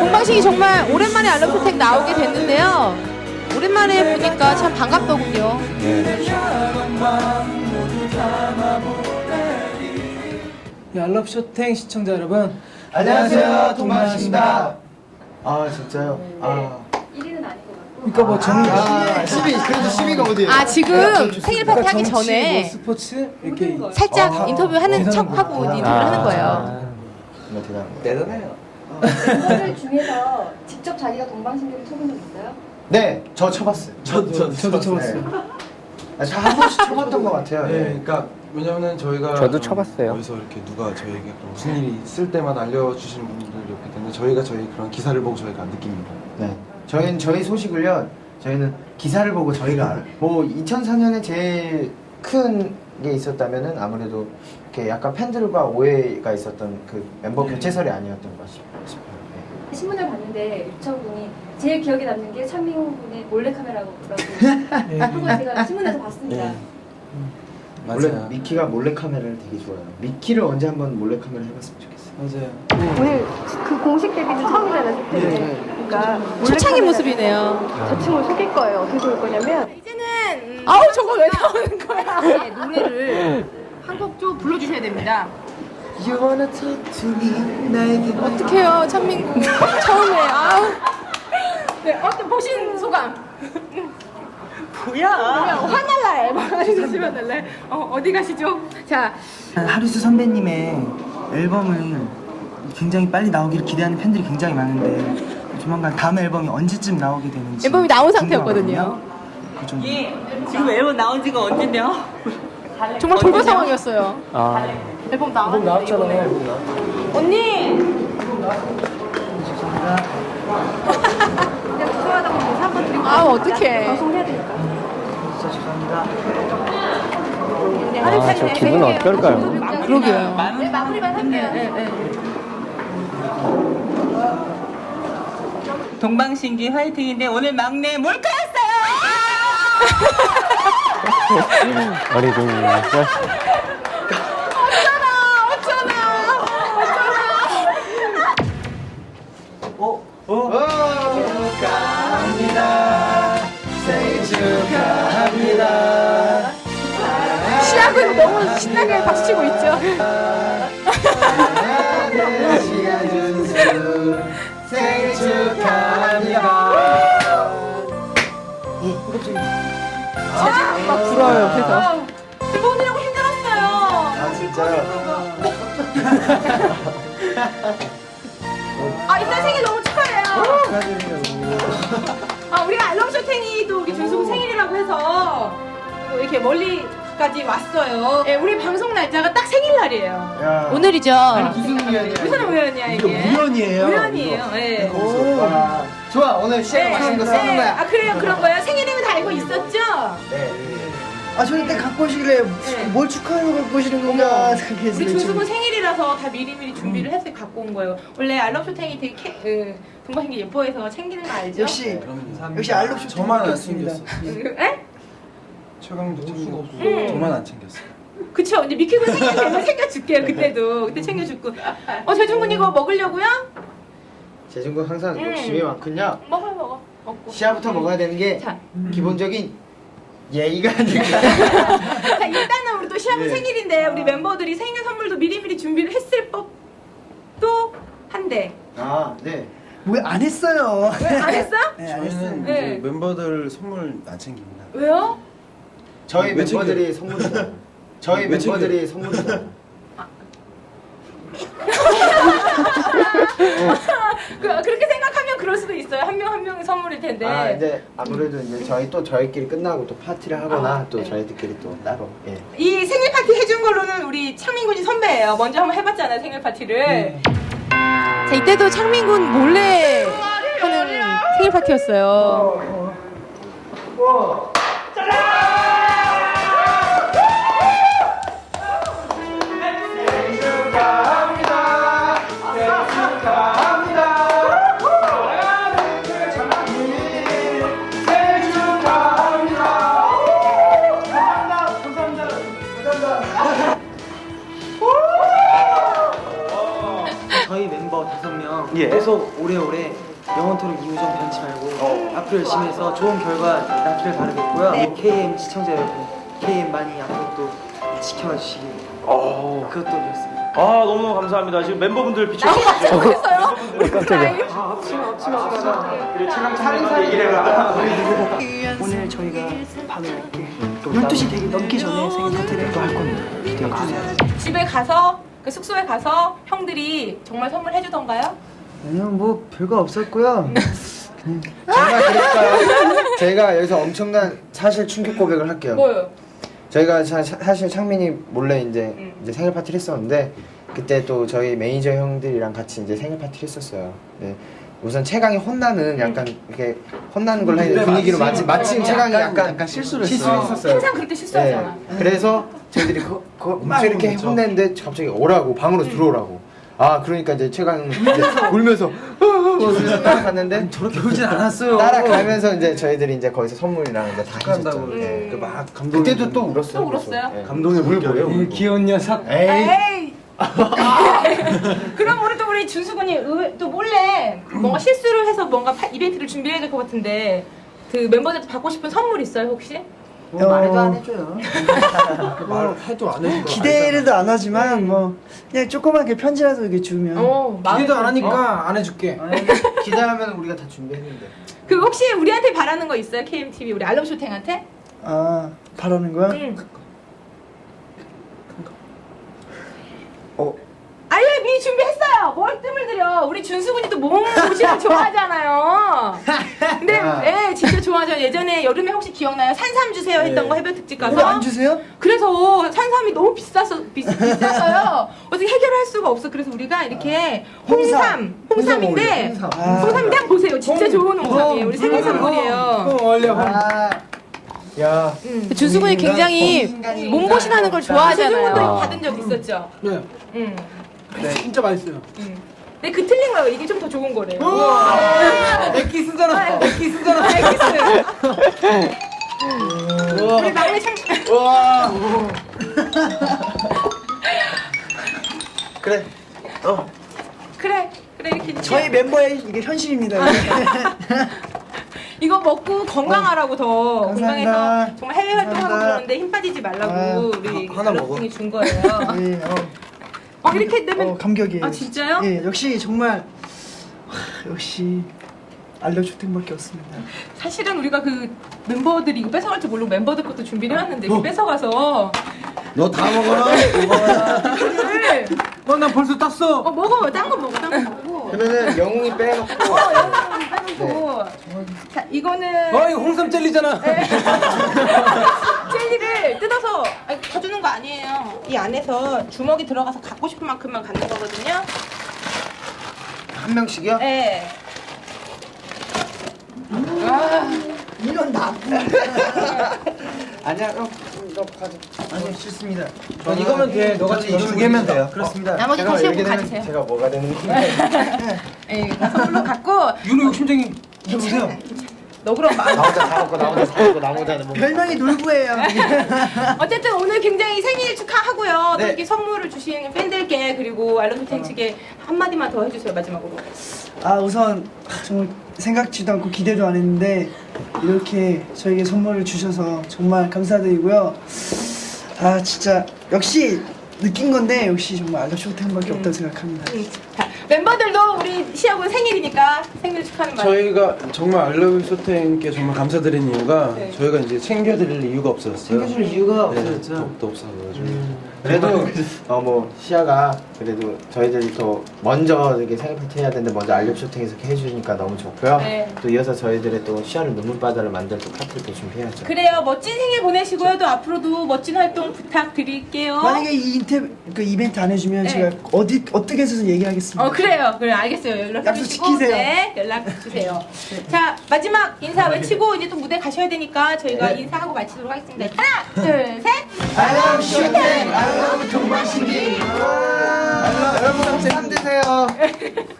동방신기 정말 오랜만에 알람쇼택 나오게 됐는데요. 오랜만에 보니까 참 반갑더군요. 네, 알럽 쇼탱 시청자 여러분 안녕하세요, 동방신입니다. 아 진짜요? 아, 1위는 아닌 것 같고 그러니까 뭐 정치 아 10위 그래도 10위가 어디예요? 아 지금 생일 파티 하기 정치, 뭐 전에 스포츠 이렇게 살짝 아, 인터뷰 하는 대단한 척 하고. 인터뷰를 하는 거예요. 정말 대단한 거. 대단해요. 멤버들 중에서 직접 자기가 동방신기를 쳐본 적 있어요? 네, 저 쳐봤어요. 저, 저, 저도 쳐봤어요. 아, 저한 번씩 쳐봤던 것 같아요. 네, 네. 그러니까 왜냐면은 저희가 저도 쳐봤어요. 어디서 이렇게 누가 저희에게 무슨 일이 있을 때만 알려주시는 분들이 없기 때문에 저희가 저희 그런 기사를 보고 저희가 느낍니다. 네. 저희는 저희 소식을요. 저희는 기사를 보고 저희가 알아요. 뭐 2004년에 제일 큰 게 있었다면은 아무래도 이렇게 약간 팬들과 오해가 있었던 그 멤버 교체설이 아니었던 것 싶- 싶어요. 네. 신문을 봤는데 유철군이 제일 기억에 남는 게 찬민호 군의 몰래카메라라고 그걸 제가 신문에서 봤습니다. 네. 원래 맞아요. 미키가 몰래 카메라를 되게 좋아해요. 미키를 언제 한번 몰래 카메라 해봤으면 좋겠어요. 맞아요. 오늘 그 공식 데뷔는 처음이잖아요, 네. 그때. 그러니까 초창기 모습이네요. 저 친구를 속일 거예요. 어떻게 속일 거냐면 아우 저거 왜 나오는 거야? 네, 노래를 한곡좀 불러주셔야 됩니다. You wanna talk to me? 나에게 어떡해요 찬민구 처음에 아우. 네 어떤 보신 소감? 뭐야? 화날라 앨범 가시면 날래 어 어디 가시죠? 자. 하루수 선배님의 앨범을 굉장히 빨리 나오기를 기대하는 팬들이 굉장히 많은데 조만간 다음 앨범이 언제쯤 나오게 되는지 앨범이 나온 상태였거든요. 그 좀. 지금 앨범 나온 지가 언젠데요? 정말 돌발 상황이었어요. 아, 앨범 나왔는데 이번에. 언니! 아 어떡해. 죄송합니다. 아, 저 기분 어떨까요? 그러게요. 네, 마무리만 할게요. 동방신기 화이팅인데 오늘 막내 몰카였 어요! 어리 둥이. 시합은 너무 신나게 박수 치고 있죠 옆에서 대본이라고 힘들었어요. 아 진짜요? 아 일단 생일 너무 축하해요 아 우리가 알람 쇼탱이 또 우리 준수 생일이라고 해서 또 이렇게 멀리까지 왔어요 예, 우리 방송 날짜가 딱 생일날이에요 야. 오늘이죠 무슨 우연이야? 무슨 우연이야 이게 우연이에요. 우연이에요 예. 와. 좋아 오늘 시간 맛있는 거 써는 네. 거야. 아 그래요 그런 거예요 생일이면? 네. 아, 저희 때 갖고 오시길래 뭘 축하하러 갖고 오시는 건가 생각해서 우리 준수군 생일이라서 다 미리미리 준비를 해서 갖고 온 거예요 원래 알람 쇼탱이 되게 캐, 그, 동방신기 예뻐해서 챙기는 거 알죠? 역시 그럼요. 역시 알록 쇼 저만 안. 챙겼어. 에? 최강도 챙기고 저만 안 챙겼어. 그쵸 이제 미키군 생일 되면 챙겨줄게요 그때도 그때 챙겨줄고 어 재준군 이거 먹으려고요? 재중군 항상 음. 욕심이 많군요. 먹어요 먹어 먹고 시야부터 먹어야 되는 게 자, 기본적인 예의가. 자 일단은 우리 또 시아부 예. 생일인데 우리 멤버들이 생일 선물도 미리미리 준비를 했을 법도 한데 아 네. 뭐안 했어요. 안 했어? 네, 안 했어요. 저희는 네. 이제 멤버들 선물 안 챙깁니다. 왜요? 저희 왜 멤버들이 선물 주잖아요. 저희 왜 챙겨요? 멤버들이 선물 주잖아요. 그, 그렇게 생각하면 그럴 수도 있어요 한 명 한 명이 텐데 아 이제 아무래도 이제 저희 또 저희끼리 끝나고 또 파티를 하거나 아, 또 네. 저희들끼리 또 따로 예. 이 생일 파티 해준 걸로는 우리 창민군이 선배예요. 먼저 한번 해봤잖아요 생일 파티를. 자 이때도 창민군 몰래 하는 생일 파티였어요. 저희 예. 계속 오래오래 영원토록 이우정 변치 말고 앞으로 열심히 해서 좋은 결과 낳기를 바라겠고요. KM 시청자 여러분, KM 많이 앞으로 또 지켜봐 주시기 어. 그것도 그렇습니다. 아 너무 감사합니다. 지금 멤버분들 비춰주시죠. 했어요? 깜짝이야. 오늘 저희가 바로 이렇게 12시 되기 넘기 전에 생일 파티를 또 할 겁니다. 기대해 주세요. 집에 가서 그 숙소에 가서 형들이 정말 선물해 주던가요? 아니요 뭐 별거 없었고요. 정말 그럴까요? 제가 여기서 엄청난 사실 충격 고백을 할게요. 뭐요? 저희가 사, 실 창민이 몰래 이제 음. 이제 생일 파티를 했었는데 그때 또 저희 매니저 형들이랑 같이 이제 생일 파티를 했었어요. 네. 우선 최강이 혼나는 약간 이렇게 혼나는 걸로 하는 분위기로 마침 마침 최강이 약간, 약간 실수를 했어요. 실수했었어요. 항상 그럴 때 실수하잖아. 네. 그래서 저희들이 그, 그, 막 이렇게 혼냈는데 갑자기 오라고 방으로 들어오라고. 아 그러니까 이제 최강은 이제 울면서 울면서 따라갔는데 저렇게 울진 않았어요. 따라가면서 이제 저희들이 이제 거기서 선물이랑 이제 다 해줬죠. 축하한다고 네. 그막 감동. 그때도 또 울었어요. 또 울었어요? 네. 감동의 물결이에요. 이 귀여운 녀석. 에이 에이. 그럼 우리 또 우리 준수군이 의- 또 몰래 뭔가 실수를 해서 뭔가 파- 이벤트를 준비해야 될 것 같은데 그 멤버들한테 받고 싶은 선물 있어요 혹시? 뭐 말도 안 해줘요. 말 해도 안 해도 기대를 안 하지만 뭐 그냥 조그맣게 편지라도 이렇게 주면 어, 마음- 기대도 안 하니까 안 해줄게. 기대하면 우리가 다 준비했는데. 그 혹시 우리한테 바라는 거 있어요? KMTV 우리 알람 쇼탱한테? 아 바라는 거야? 응. 어 아유 미리 준비했어요. 뭘 뜸을 들여? 우리 준수군이 또몸 보시는 좋아하잖아요. 근데 야. 예 진짜 좋아하죠. 예전에 여름에 혹시 기억나요? 산삼 주세요 했던 거 해변 특집 가서. 왜안 주세요? 그래서 산삼이 너무 비쌌어 비, 비쌌어요. 어떻게 해결할 수가 없어. 그래서 우리가 이렇게 홍삼, 홍삼 인데 홍삼. 홍삼인데 한번 보세요. 진짜 좋은 홍삼이에요. 우리 생일 선물이에요. 어, 원래 아, 야. 준수군이 굉장히 몸보신하는 걸 좋아하잖아요. 아. 받은 적 있었죠. 네, 응. 진짜 맛있어요. 근데 그 틀린 거예요. 이게 좀 더 좋은 거래요. 액기 쓰잖아. 액기 쓰잖아. 아, 알겠어요. 우리 막내 참 와. 그래. 그래 그래 이렇게 저희 멤버의 이게 현실입니다. 이거 먹고 건강하라고 더 감사합니다. 건강해서 정말 해외 활동하고 감사합니다. 그러는데 힘 빠지지 말라고 아유, 우리 하나 먹어. 여러분이 준 거예요. 예, 어, 어 이렇게 되면 어, 감격이에요. 아 진짜요? 예, 역시 정말 하, 역시 알려주택밖에 없습니다. 사실은 우리가 그 멤버들이 이거 뺏어갈 줄 모르고 멤버들 것도 준비를 해왔는데 이거 뺏어가서 너 다 먹어라. 이거를 어, 난 벌써 땄어. 어 먹어 딴 거 먹어 딴 거 먹고 그러면은 영웅이 빼놓고 어 여기 빼놓고 자 이거는 어, 이거 홍삼 젤리잖아. 젤리를 뜯어서 아니, 다 주는 거 아니에요. 이 안에서 주먹이 들어가서 갖고 싶은 만큼만 갖는 거거든요. 한 명씩이요? 네. 이런 나. 아니야. 어, 너 가져. 아니 싫습니다. 어, 이거면 돼. 너가 저는 이두 개면 돼요. 그렇습니다. 나머지 제가 다시 이렇게 한번 되면 가지세요. 제가 뭐가 되는 거예요? 예, 선물로 갖고 윤호 욕심쟁이. 보세요. 너 그럼 마 나 혼자 다 먹고 나 혼자 다 먹고 나 혼자 뭐. 별명이 놀부예요. 어쨌든 오늘 굉장히 생일 축하하고요. 또 네. 이렇게 선물을 주신 팬들께 그리고 측에 한마디만 더 해주세요 마지막으로. 아 우선 아, 정말 생각지도 않고 기대도 안 했는데 이렇게 저에게 선물을 주셔서 정말 감사드리고요. 아 진짜 역시 느낀 건데 역시 정말 알려쇼템밖에 없다고 생각합니다. 음. 자, 멤버들도 우리 시아군 생일이니까 생일 축하하는 말. 저희가 정말 알러브 쇼탱께 정말 감사드린 이유가 네. 저희가 이제 챙겨드릴 이유가 없었어요. 챙겨줄 이유가 네, 없었죠. 더욱더 없어가지고. 그래도 어 뭐 시아가 그래도 저희들이 더 먼저 이렇게 생일 파티 해야 되는데 먼저 알렵 쇼팅에서 이렇게 해주니까 너무 좋고요. 네. 또 이어서 저희들의 또 시아를 눈물바다를 만들 또 파티를 또 준비해야죠. 그래요. 멋진 생일 보내시고요. 또 앞으로도 멋진 활동 부탁드릴게요. 만약에 이 인터 그 이벤트 안 해주면 네. 제가 어디 어떻게 해서 얘기하겠습니다. 어 그래요. 그래 알겠어요. 연락 약속 주시고 지키세요. 네 연락 주세요. 자 마지막 인사 외치고 이제 또 무대 가셔야 되니까 저희가 인사하고 마치도록 하겠습니다. 하나 둘 셋. 알럽 쇼팅! 알럽 동방신기! 여러분, 쌈 드세요.